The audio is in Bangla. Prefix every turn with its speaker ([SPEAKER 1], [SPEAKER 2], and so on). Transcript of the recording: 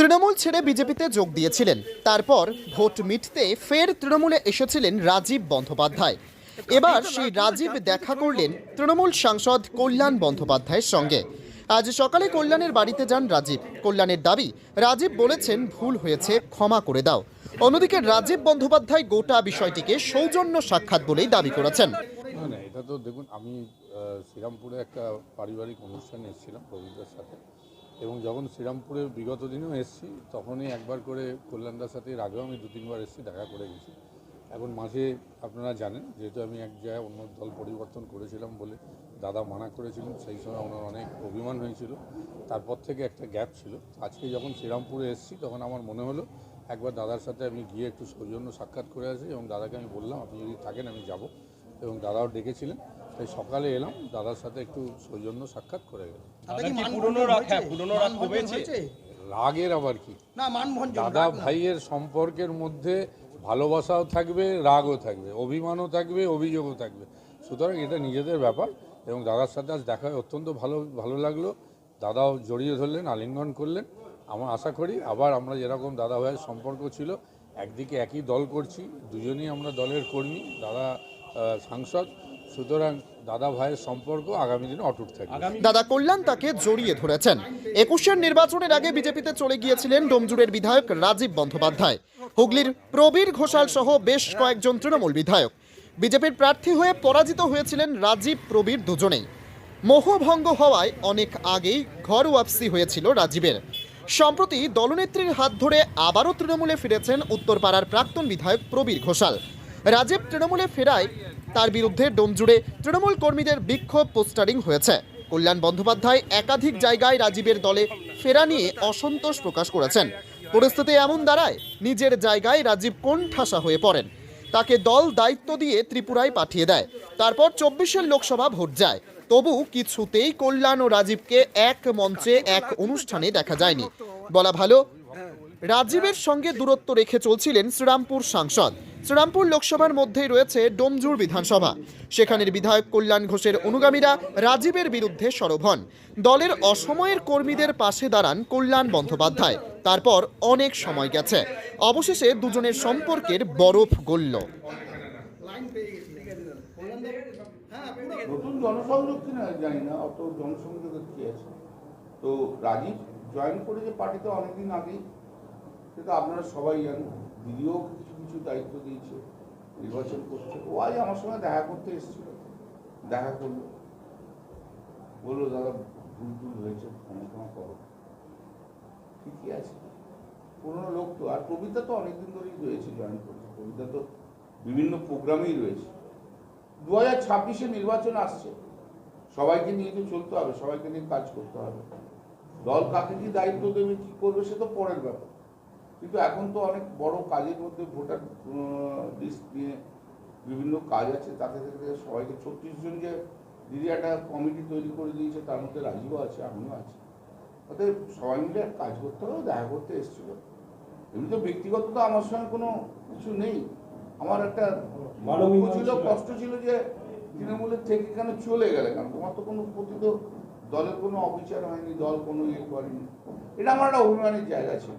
[SPEAKER 1] তৃণমূল ছেড়ে বিজেপিতে যোগ দিয়েছিলেন। তারপর ভোট মিটতে ফের তৃণমূলে এসেছিলেন রাজীব বন্দ্যোপাধ্যায়। এবার সেই রাজীব দেখা করলেন তৃণমূল সাংসদ কল্যাণ বন্দ্যোপাধ্যায়ের সঙ্গে। আজ সকালে কল্যাণের বাড়িতে যান রাজীব। কল্যাণের দাবি, রাজীব বলেছেন ভুল হয়েছে, ক্ষমা করে দাও। অন্যদিকে রাজীব বন্দ্যোপাধ্যায় গোটা বিষয়টিকে সৌজন্য সাক্ষাৎ বলেই দাবি করেছেন।
[SPEAKER 2] এটা তো দেখুন, আমি শ্রীরামপুরে একটা পারিবারিক অনুষ্ঠানে এসেছিলাম প্রবীরদার সাথে। এবং যখন শ্রীরামপুরে বিগত দিনেও এসেছি, তখনই একবার করে কল্যাণদার সাথে এর আগেও আমি দু তিনবার এসেছি, দেখা করে গেছি। এখন মাঝে আপনারা জানেন, যেহেতু আমি এক জায়গায় অন্য দল পরিবর্তন করেছিলাম বলে দাদা মানা করেছিলেন, সেই সময় ওনার অনেক অভিমান হয়েছিল। তারপর থেকে একটা গ্যাপ ছিল। আজকে যখন শ্রীরামপুরে এসেছি, তখন আমার মনে হলো, একবার দাদার সাথে আমি গিয়ে একটু সৌজন্য সাক্ষাৎ করে আসি এবং দাদাকে আমি বললাম, আপনি যদি থাকেন, আমি যাব। এবং দাদাও ডেকেছিলেন। তাই সকালে এলাম দাদার সাথে একটু সৌজন্য সাক্ষাৎ করে গেলাম।
[SPEAKER 3] পুরনো রাগ হ্যাঁ পুরনো রাগ কমেছে?
[SPEAKER 2] রাগের আবার কি?
[SPEAKER 3] না
[SPEAKER 2] দাদা ভাইয়ের সম্পর্কের মধ্যে ভালোবাসাও থাকবে রাগও থাকবে অভিমানও থাকবে অভিযোগও থাকবে। সুতরাং এটা নিজেদের ব্যাপার এবং দাদার সাথে আজ দেখা অত্যন্ত ভালো ভালো লাগল। দাদাও জড়িয়ে ধরলেন আলিঙ্গন করলেন। আমার আশা করি আবার আমরা যেরকম দাদা ভাইয়ের সম্পর্ক ছিল একদিকে একই দল করছি দুজনেই আমরা দলের কর্মী দাদা সাংসদ। সুতরাং দাদা ভাইয়ের সম্পর্ক আগামী দিনে অটুট থাকবে।
[SPEAKER 1] দাদা কল্যাণ তাকে জড়িয়ে ধরেছেন। একুশের নির্বাচনের আগে বিজেপিতে চলে গিয়েছিলেন ডোমজুড়ের বিধায়ক রাজীব বন্দ্যোপাধ্যায়। হুগলির প্রবীর ঘোষাল সহ বেশ কয়েকজন তৃণমূল বিধায়ক। বিজেপির প্রার্থী হয়ে পরাজিত হয়েছিলেন রাজীব প্রবীর দুজনেই। মোহভঙ্গ হওয়ায় অনেক আগেই ঘর ওয়াপসি হয়েছিল রাজীবের। সম্প্রতি দলনেত্রীর হাত ধরে আবারও তৃণমূলে ফিরেছেন উত্তরপাড়ার প্রাক্তন বিধায়ক প্রবীর ঘোষাল। রাজীব তৃণমূলে ফেরায় তার বিরুদ্ধে ডোমজুড়ে তৃণমূল কর্মীদের বিক্ষোভ পোস্টারিং হয়েছে। কল্যাণ বন্দ্যোপাধ্যায় একাধিক জায়গায় রাজীবের দলে ফেরা নিয়ে অসন্তোষ প্রকাশ করেছেন। পরিস্থিতি এমন দাঁড়ায়, নিজের জায়গায় রাজীব কোন ঠাসা হয়ে পড়েন? তাকে দল দায়িত্ব দিয়ে ত্রিপুরায় পাঠিয়ে দেয়। তারপর চব্বিশের লোকসভা ভোট যায়। তবু কিছুতেই কল্যাণ ও রাজীবকে এক মঞ্চে এক অনুষ্ঠানে দেখা যায়নি। বলা ভালো রাজীবের সঙ্গে দূরত্ব রেখে চলছিলেন শ্রীরামপুর সাংসদ। শ্রীরামপুর লোকসভার মধ্যেই রয়েছে ডোমজুর বিধানসভা। সেখানের বিধায়ক কল্যাণ ঘোষের অনুগামীরা রাজীবের বিরুদ্ধে সরব হন। দলের অসময়ের কর্মীদের পাশে দাঁড়ান কল্যাণ বন্দ্যোপাধ্যায়। তারপর অনেক সময় গেছে। অবশেষে দুজনের সম্পর্কের বরফ গলল।
[SPEAKER 4] তো রাজীব জয়েন করেছে পার্টিতে অনেকদিন আগেই সেটা আপনারা সবাই জানেন দিদিও কিছু কিছু দায়িত্ব দিয়েছে, নির্বাচন করছে। ও আজ আমার সঙ্গে দেখা করতে এসেছিল। দেখা করল। বলল, দাদা, ভুল টুল হয়েছে, ক্ষমা ক্ষমা করো। ঠিকই আছে। পুরোনো লোক তো। আর কবিতা তো অনেকদিন ধরেই রয়েছে জয়েন করেছে কবিতা তো বিভিন্ন প্রোগ্রামেই রয়েছে। দু হাজার ছাব্বিশে নির্বাচন আসছে। সবাইকে নিয়ে তো চলতে হবে, সবাইকে নিয়ে কাজ করতে হবে। দল কাকে কি দায়িত্ব দেবে, কি করবে, সে তো পরের ব্যাপার। কিন্তু এখন তো অনেক বড় কাজের মধ্যে ভোটার লিস্ট নিয়ে বিভিন্ন কাজ আছে তাতে থেকে সবাইকে ছত্রিশ জন যে দিদি একটা কমিটি তৈরি করে দিয়েছে তার মধ্যে রাজীবও আছে আমিও আছি। অতএব সবাই মিলে কাজ করতে হবে দেখা করতে এসেছিল। এমনি তো ব্যক্তিগত তো আমার সঙ্গে কোনো কিছু নেই। আমার একটা ছিল কষ্ট ছিল যে তৃণমূলের থেকে কেন চলে গেলে কেন? তোমার তো কোনো প্রতি তো দলের কোনো অবিচার হয়নি দল কোনো ইয়ে করেনি। এটা আমার একটা অভিমানের জায়গা ছিল।